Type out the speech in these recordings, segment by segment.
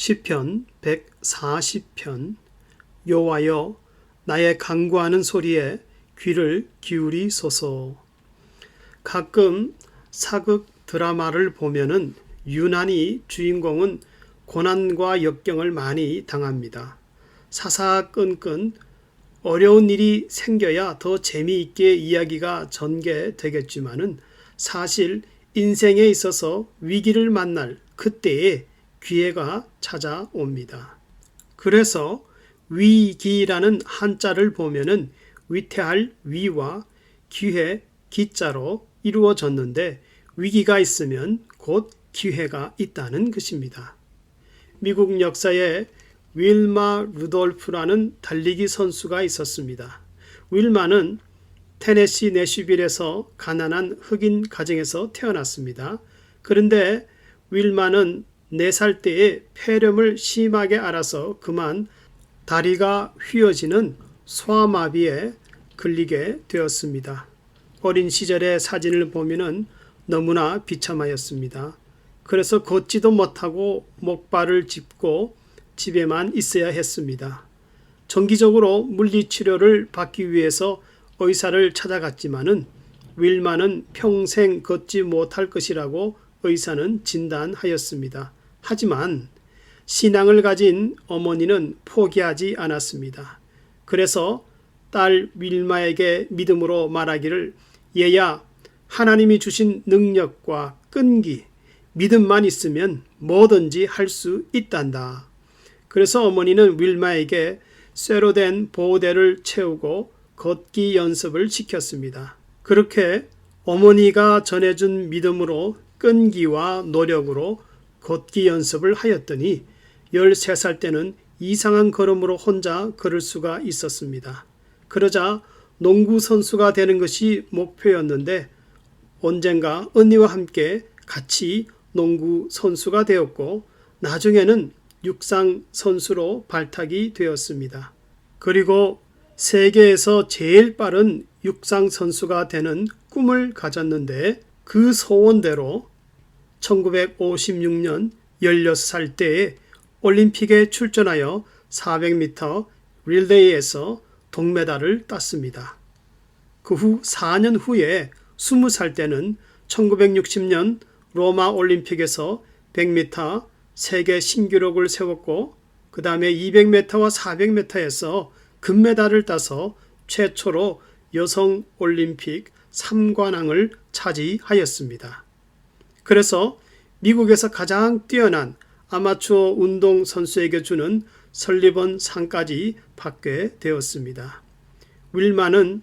시편 140편 여호와여 나의 간구하는 소리에 귀를 기울이소서. 가끔 사극 드라마를 보면은 유난히 주인공은 고난과 역경을 많이 당합니다. 사사건건 어려운 일이 생겨야 더 재미있게 이야기가 전개되겠지만은 사실 인생에 있어서 위기를 만날 그때에 기회가 찾아옵니다. 그래서 위기라는 한자를 보면은 위태할 위와 기회 기자로 이루어졌는데 위기가 있으면 곧 기회가 있다는 것입니다. 미국 역사에 윌마 루돌프라는 달리기 선수가 있었습니다. 윌마는 테네시 내슈빌에서 가난한 흑인 가정에서 태어났습니다. 그런데 윌마는 4살 때에 폐렴을 심하게 앓아서 그만 다리가 휘어지는 소아마비에 걸리게 되었습니다. 어린 시절의 사진을 보면은 너무나 비참하였습니다. 그래서 걷지도 못하고 목발을 짚고 집에만 있어야 했습니다. 정기적으로 물리치료를 받기 위해서 의사를 찾아갔지만은 윌마는 평생 걷지 못할 것이라고 의사는 진단하였습니다. 하지만 신앙을 가진 어머니는 포기하지 않았습니다. 그래서 딸 윌마에게 믿음으로 말하기를 얘야 하나님이 주신 능력과 끈기 믿음만 있으면 뭐든지 할 수 있단다. 그래서 어머니는 윌마에게 쇠로 된 보호대를 채우고 걷기 연습을 시켰습니다. 그렇게 어머니가 전해준 믿음으로 끈기와 노력으로 걷기 연습을 하였더니 13살 때는 이상한 걸음으로 혼자 걸을 수가 있었습니다. 그러자 농구 선수가 되는 것이 목표였는데 언젠가 언니와 함께 같이 농구 선수가 되었고 나중에는 육상 선수로 발탁이 되었습니다. 그리고 세계에서 제일 빠른 육상 선수가 되는 꿈을 가졌는데 그 소원대로 1956년 16살 때에 올림픽에 출전하여 400m 릴레이에서 동메달을 땄습니다. 그 후 4년 후에 20살 때는 1960년 로마 올림픽에서 100m 세계 신기록을 세웠고 그 다음에 200m와 400m에서 금메달을 따서 최초로 여성 올림픽 3관왕을 차지하였습니다. 그래서 미국에서 가장 뛰어난 아마추어 운동 선수에게 주는 설리번 상까지 받게 되었습니다. 윌마는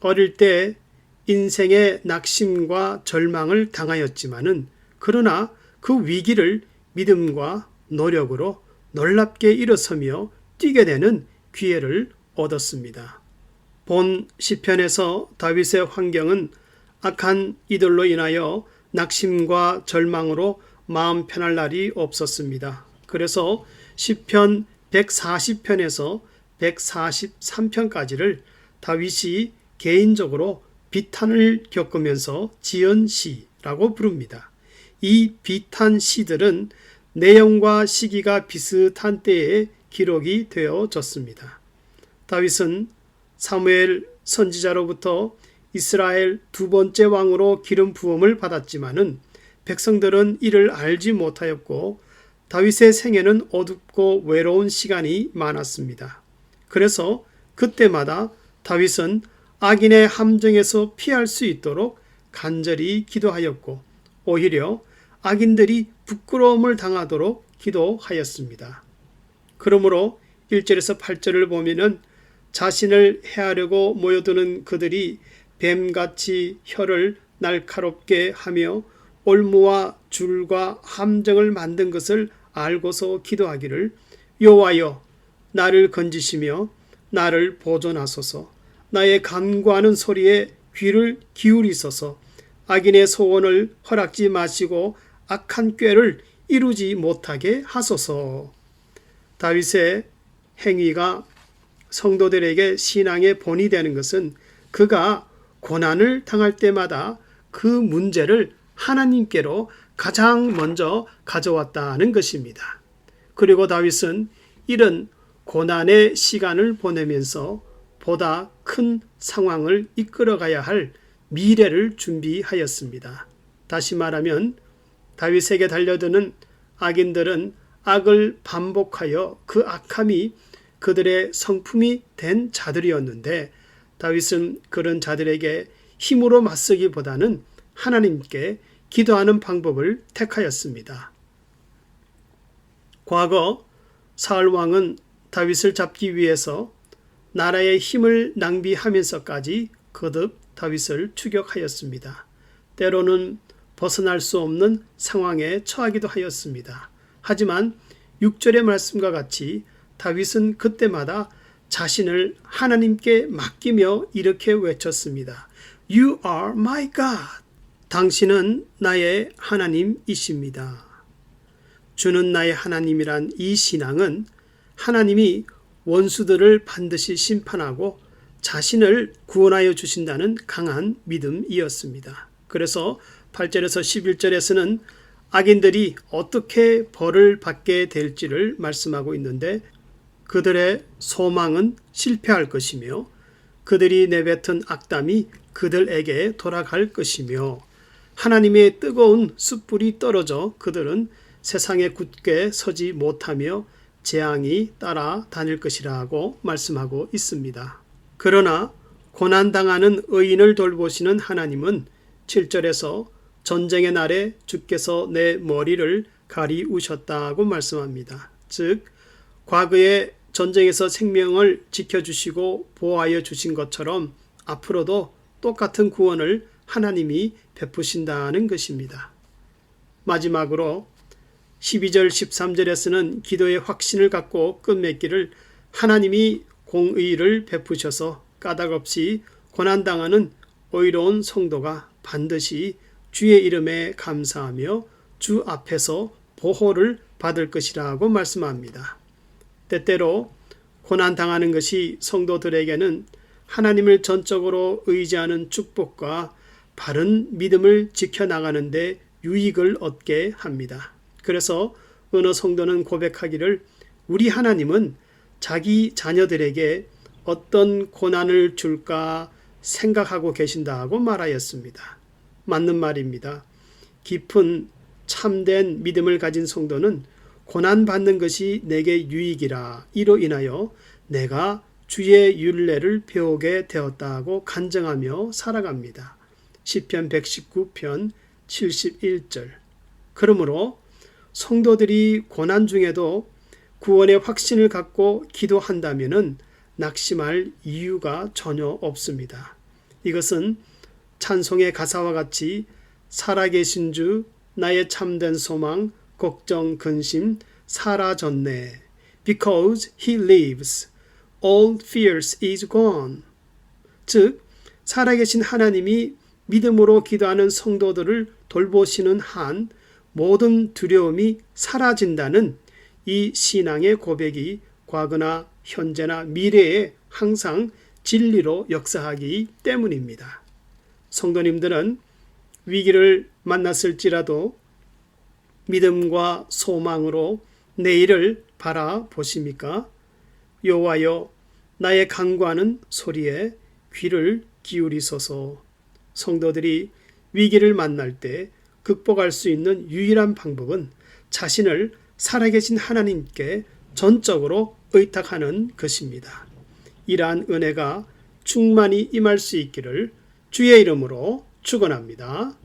어릴 때 인생의 낙심과 절망을 당하였지만은 그러나 그 위기를 믿음과 노력으로 놀랍게 일어서며 뛰게 되는 기회를 얻었습니다. 본 시편에서 다윗의 환경은 악한 이들로 인하여 낙심과 절망으로 마음 편할 날이 없었습니다. 그래서 시편 140편에서 143편까지를 다윗이 개인적으로 비탄을 겪으면서 지은 시라고 부릅니다. 이 비탄 시들은 내용과 시기가 비슷한 때에 기록이 되어졌습니다. 다윗은 사무엘 선지자로부터 이스라엘 두 번째 왕으로 기름 부음을 받았지만은 백성들은 이를 알지 못하였고 다윗의 생애는 어둡고 외로운 시간이 많았습니다. 그래서 그때마다 다윗은 악인의 함정에서 피할 수 있도록 간절히 기도하였고 오히려 악인들이 부끄러움을 당하도록 기도하였습니다. 그러므로 1절에서 8절을 보면은 자신을 해하려고 모여드는 그들이 뱀같이 혀를 날카롭게 하며 올무와 줄과 함정을 만든 것을 알고서 기도하기를 여호와여 나를 건지시며 나를 보존하소서. 나의 간구하는 소리에 귀를 기울이소서. 악인의 소원을 허락지 마시고 악한 꾀를 이루지 못하게 하소서. 다윗의 행위가 성도들에게 신앙의 본이 되는 것은 그가 고난을 당할 때마다 그 문제를 하나님께로 가장 먼저 가져왔다는 것입니다. 그리고 다윗은 이런 고난의 시간을 보내면서 보다 큰 상황을 이끌어가야 할 미래를 준비하였습니다. 다시 말하면 다윗에게 달려드는 악인들은 악을 반복하여 그 악함이 그들의 성품이 된 자들이었는데 다윗은 그런 자들에게 힘으로 맞서기보다는 하나님께 기도하는 방법을 택하였습니다. 과거 사울 왕은 다윗을 잡기 위해서 나라의 힘을 낭비하면서까지 거듭 다윗을 추격하였습니다. 때로는 벗어날 수 없는 상황에 처하기도 하였습니다. 하지만 6절의 말씀과 같이 다윗은 그때마다 자신을 하나님께 맡기며 이렇게 외쳤습니다. You are my God. 당신은 나의 하나님이십니다. 주는 나의 하나님이란 이 신앙은 하나님이 원수들을 반드시 심판하고 자신을 구원하여 주신다는 강한 믿음이었습니다. 그래서 8절에서 11절에서는 악인들이 어떻게 벌을 받게 될지를 말씀하고 있는데 그들의 소망은 실패할 것이며 그들이 내뱉은 악담이 그들에게 돌아갈 것이며 하나님의 뜨거운 숯불이 떨어져 그들은 세상에 굳게 서지 못하며 재앙이 따라 다닐 것이라고 말씀하고 있습니다. 그러나 고난당하는 의인을 돌보시는 하나님은 7절에서 전쟁의 날에 주께서 내 머리를 가리우셨다고 말씀합니다. 즉, 과거에 전쟁에서 생명을 지켜주시고 보호하여 주신 것처럼 앞으로도 똑같은 구원을 하나님이 베푸신다는 것입니다. 마지막으로 12절 13절에서는 기도의 확신을 갖고 끝맺기를 하나님이 공의를 베푸셔서 까닭 없이 고난당하는 오이로운 성도가 반드시 주의 이름에 감사하며 주 앞에서 보호를 받을 것이라고 말씀합니다. 때때로 고난당하는 것이 성도들에게는 하나님을 전적으로 의지하는 축복과 바른 믿음을 지켜나가는데 유익을 얻게 합니다. 그래서 어느 성도는 고백하기를 우리 하나님은 자기 자녀들에게 어떤 고난을 줄까 생각하고 계신다고 말하였습니다. 맞는 말입니다. 깊은 참된 믿음을 가진 성도는 고난 받는 것이 내게 유익이라 이로 인하여 내가 주의 윤례를 배우게 되었다고 간증하며 살아갑니다. 시편 119편 71절. 그러므로 성도들이 고난 중에도 구원의 확신을 갖고 기도한다면은 낙심할 이유가 전혀 없습니다. 이것은 찬송의 가사와 같이 살아계신 주 나의 참된 소망 걱정 근심 사라졌네 because he lives all fears is gone 즉 살아계신 하나님이 믿음으로 기도하는 성도들을 돌보시는 한 모든 두려움이 사라진다는 이 신앙의 고백이 과거나 현재나 미래에 항상 진리로 역사하기 때문입니다. 성도님들은 위기를 만났을지라도 믿음과 소망으로 내일을 바라보십니까? 여호와여 나의 강구하는 소리에 귀를 기울이소서. 성도들이 위기를 만날 때 극복할 수 있는 유일한 방법은 자신을 살아계신 하나님께 전적으로 의탁하는 것입니다. 이러한 은혜가 충만히 임할 수 있기를 주의 이름으로 축원합니다.